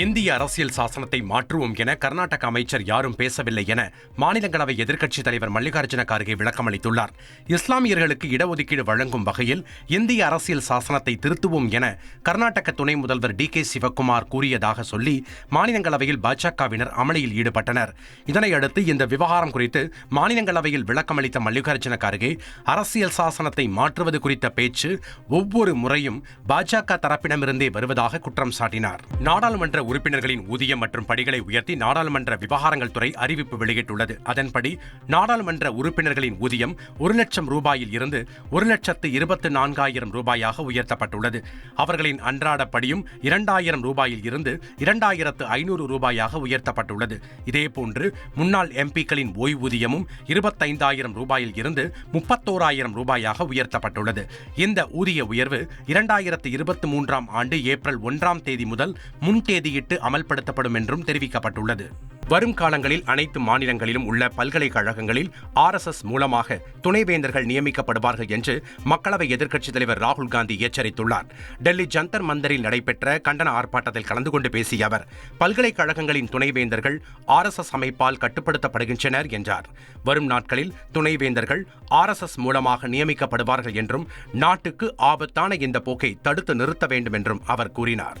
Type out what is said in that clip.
இந்திய அரசியல் சாசனத்தை மாற்றுவோம் என கர்நாடக அமைச்சர் யாரும் பேசவில்லை என மாநிலங்களவை எதிர்க்கட்சித் தலைவர் மல்லிகார்ஜுன கார்கே விளக்கமளித்துள்ளார் இஸ்லாமியர்களுக்கு இடஒதுக்கீடு வழங்கும் வகையில் இந்திய அரசியல் சாசனத்தை திருத்துவோம் என கர்நாடக துணை முதல்வர் டி கே சிவக்குமார் கூறியதாக சொல்லி மாநிலங்களவையில் பாஜகவினர் அமளியில் ஈடுபட்டனர். இதனையடுத்து இந்த விவகாரம் குறித்து மாநிலங்களவையில் விளக்கமளித்த மல்லிகார்ஜுன கார்கே அரசியல் சாசனத்தை மாற்றுவது குறித்த பேச்சு ஒவ்வொரு முறையும் பாஜக தரப்பிடமிருந்தே வருவதாக குற்றம் சாட்டினார். நாடாளுமன்ற உறுப்பினர்களின் ஊதியம் மற்றும் படிகளை உயர்த்தி நாடாளுமன்ற விவகாரங்கள் துறை அறிவிப்பு வெளியிட்டுள்ளது. அதன்படி நாடாளுமன்ற உறுப்பினர்களின் ஊதியம் ஒரு லட்சம் ரூபாயில் இருந்து ஒரு லட்சத்து இருபத்து நான்காயிரம் ரூபாயாக உயர்த்தப்பட்டுள்ளது. அவர்களின் அன்றாட படியும் இரண்டாயிரம் ரூபாயில் இருந்து இரண்டாயிரத்து ஐநூறு ரூபாயாக உயர்த்தப்பட்டுள்ளது. இதேபோன்று முன்னாள் எம்பிக்களின் ஓய்வூதியமும் இருபத்தைந்தாயிரம் ரூபாயில் இருந்து முப்பத்தோராயிரம் ரூபாயாக உயர்த்தப்பட்டுள்ளது. இந்த ஊதிய உயர்வு இரண்டாயிரத்து இருபத்தி மூன்றாம் ஆண்டு ஏப்ரல் ஒன்றாம் தேதி முதல் முன் தேதியில் வெளியிட்டு அமல்படுத்தப்படும் என்றும் தெரிவிக்கப்பட்டுள்ளது. வரும் காலங்களில் அனைத்து மாநிலங்களிலும் உள்ள பல்கலைக்கழகங்களில் ஆர்எஸ்எஸ் மூலமாக துணைவேந்தர்கள் நியமிக்கப்படுவார்கள் என்று மக்களவை எதிர்க்கட்சித் தலைவர் ராகுல் காந்தி எச்சரித்துள்ளார். டெல்லி ஜந்தர் மந்தரில் நடைபெற்ற கண்டன ஆர்ப்பாட்டத்தில் கலந்து கொண்டு பேசிய அவர் பல்கலைக்கழகங்களின் துணைவேந்தர்கள் ஆர்எஸ்எஸ் அமைப்பால் கட்டுப்படுத்தப்படுகின்றனர் என்றார். வரும் நாட்களில் துணைவேந்தர்கள் ஆர்எஸ்எஸ் மூலமாக நியமிக்கப்படுவார்கள் என்றும் நாட்டுக்கு ஆபத்தான இந்த போக்கை தடுத்து நிறுத்த வேண்டும் என்றும் அவர் கூறினார்.